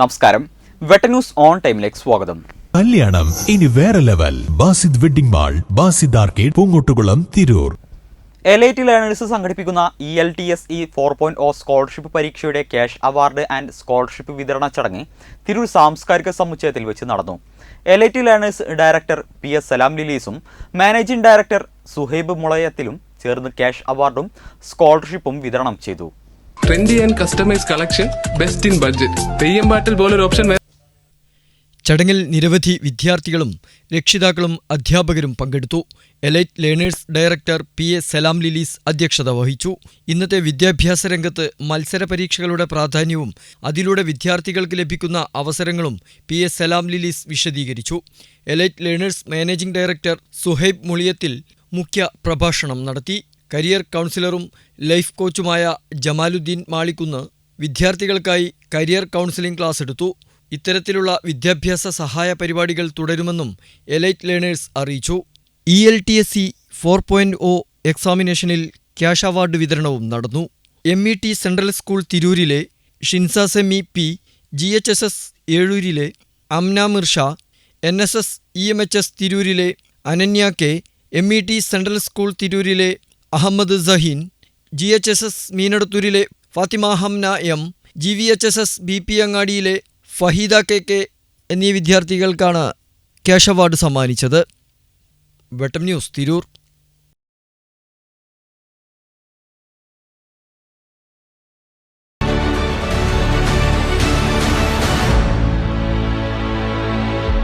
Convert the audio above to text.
നമസ്കാരം. വെട്ട news on ടൈമിലേക്ക് സ്വാഗതം. കല്യാണം ഇനി വേറെ level. Basid wedding mall Basid arcade Poongottukulam Tirur. L I T learners സംഘടിപ്പിക്കുന്ന E L T S E four point O scholarship പരീക്ഷയുടെ ക്യാഷ് അവാർഡ് ആൻഡ് സ്കോളർഷിപ്പ് വിതരണ ചടങ്ങ് തിരൂർ സാംസ്കാരിക സമുച്ചയത്തിൽ വെച്ച് നടന്നു. L I T learners director P S Salam ലിലീസും managing director Suhaib മുളയത്തിലും ചേർന്ന് ക്യാഷ് അവാർഡും സ്കോളർഷിപ്പും വിതരണം ചെയ്തു. Trendy and customise collection best in budget Theyyam പാട്ടിൽ പോലൊരു ഓപ്ഷൻ ചടങ്ങിൽ നിരവധി വിദ്യാർത്ഥികളും രക്ഷിതാക്കളും അധ്യാപകരും പങ്കെടുത്തു. Elite learners director P A Salam Lilies അധ്യക്ഷത വഹിച്ചു. ഇന്നത്തെ വിദ്യാഭ്യാസ രംഗത്ത് മത്സര പരീക്ഷകളുടെ പ്രാധാന്യവും അതിലൂടെ വിദ്യാർത്ഥികൾക്ക് ലഭിക്കുന്ന അവസരങ്ങളും പി എ സലാം ലിലീസ് വിശദീകരിച്ചു. Elite learners managing director Suhaib Muliyathil മുഖ്യ പ്രഭാഷണം നടത്തി. കരിയർ കൗൺസിലറും ലൈഫ് കോച്ചുമായ ജമാലുദ്ദീൻ മാളിക്കുന്ന് വിദ്യാർത്ഥികൾക്കായി കരിയർ കൗൺസിലിംഗ് ക്ലാസ് എടുത്തു. ഇത്തരത്തിലുള്ള വിദ്യാഭ്യാസ സഹായ പരിപാടികൾ തുടരുമെന്നും എലൈറ്റ് ലേണേഴ്സ് അറിയിച്ചു. E L T S C four point O എക്സാമിനേഷനിൽ cash award വിതരണവും നടന്നു. M E T central school തിരൂരിലെ Shinsa Semi P G H S S ഏഴൂരിലെ Amna Mirsha N S S E M H S തിരൂരിലെ Ananya K M E T central school തിരൂരിലെ Ahmed Saheen G H S S മീനടത്തൂരിലെ Fathima Hamna M G V H S S B P അങ്ങാടിയിലെ Faheeda K K എന്നീ വിദ്യാർത്ഥികൾക്കാണ് cash award സമ്മാനിച്ചത്. Vettam news Tirur.